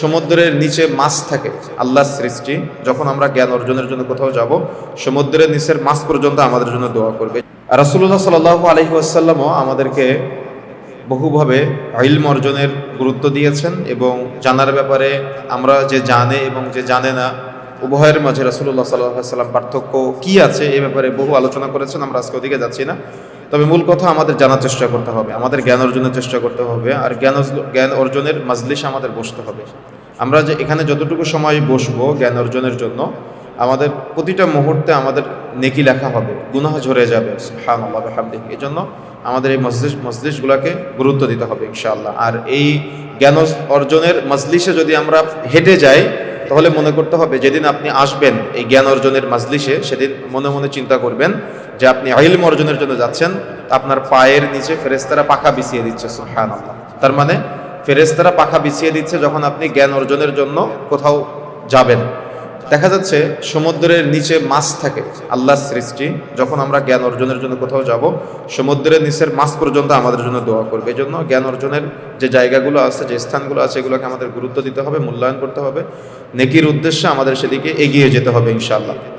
সমুদ্রের নিচে মাছ থাকে, আল্লাহর সৃষ্টি। যখন আমরা জ্ঞান অর্জনের জন্য কোথাও যাব, সমুদ্রের নিচের মাছ পর্যন্ত আমাদের জন্য দোয়া করবে। রাসুল্লাহ সাল আলহি আসাল্লামও আমাদেরকে বহুভাবে ইলম অর্জনের গুরুত্ব দিয়েছেন এবং জানার ব্যাপারে আমরা যে জানে এবং যে জানে না, উভয়ের মাঝে রাসুল্লাহ সাল্লাহ সাল্লাম পার্থক্য কি আছে এ ব্যাপারে বহু আলোচনা করেছেন, আমরা আজকে ওদিকে যাচ্ছি না। তবে মূল কথা আমাদের জানার চেষ্টা করতে হবে, আমাদের জ্ঞান অর্জনের চেষ্টা করতে হবে, আর জ্ঞান জ্ঞান অর্জনের মাজলিসে আমাদের বসতে হবে। আমরা যে এখানে যতটুকু সময় বসবো জ্ঞান অর্জনের জন্য, আমাদের প্রতিটা মুহূর্তে আমাদের নেকি লেখা হবে, গুনাহ ঝরে যাবে আল্লাহ হামদিহি এই জন্য আমাদের এই মসজিদ মসজিদগুলোকে গুরুত্ব দিতে হবে ইনশাআল্লাহ। আর এই জ্ঞান অর্জনের মজলিসে যদি আমরা হেঁটে যাই, তাহলে মনে করতে হবে, যেদিন আপনি আসবেন এই জ্ঞান অর্জনের মাজলিসে সেদিন মনে মনে চিন্তা করবেন যে আপনি আইলম অর্জনের জন্য যাচ্ছেন, আপনার পায়ের নিচে ফেরেস্তারা পাখা বিছিয়ে দিচ্ছে আল্লাহ তার মানে ফেরেস্তারা পাখা বিছিয়ে দিচ্ছে যখন আপনি জ্ঞান অর্জনের জন্য কোথাও যাবেন। দেখা যাচ্ছে, সমুদ্রের নিচে মাছ থাকে, আল্লাহর সৃষ্টি, যখন আমরা জ্ঞান অর্জনের জন্য কোথাও যাব, সমুদ্রের নিচের মাছ পর্যন্ত আমাদের জন্য দোয়া করবে। এই জন্য জ্ঞান অর্জনের যে জায়গাগুলো আছে, যে স্থানগুলো আছে, এগুলোকে আমাদের গুরুত্ব দিতে হবে, মূল্যায়ন করতে হবে। নেকির উদ্দেশ্যে আমাদের সেদিকে এগিয়ে যেতে হবে, ইনশাআল্লাহ।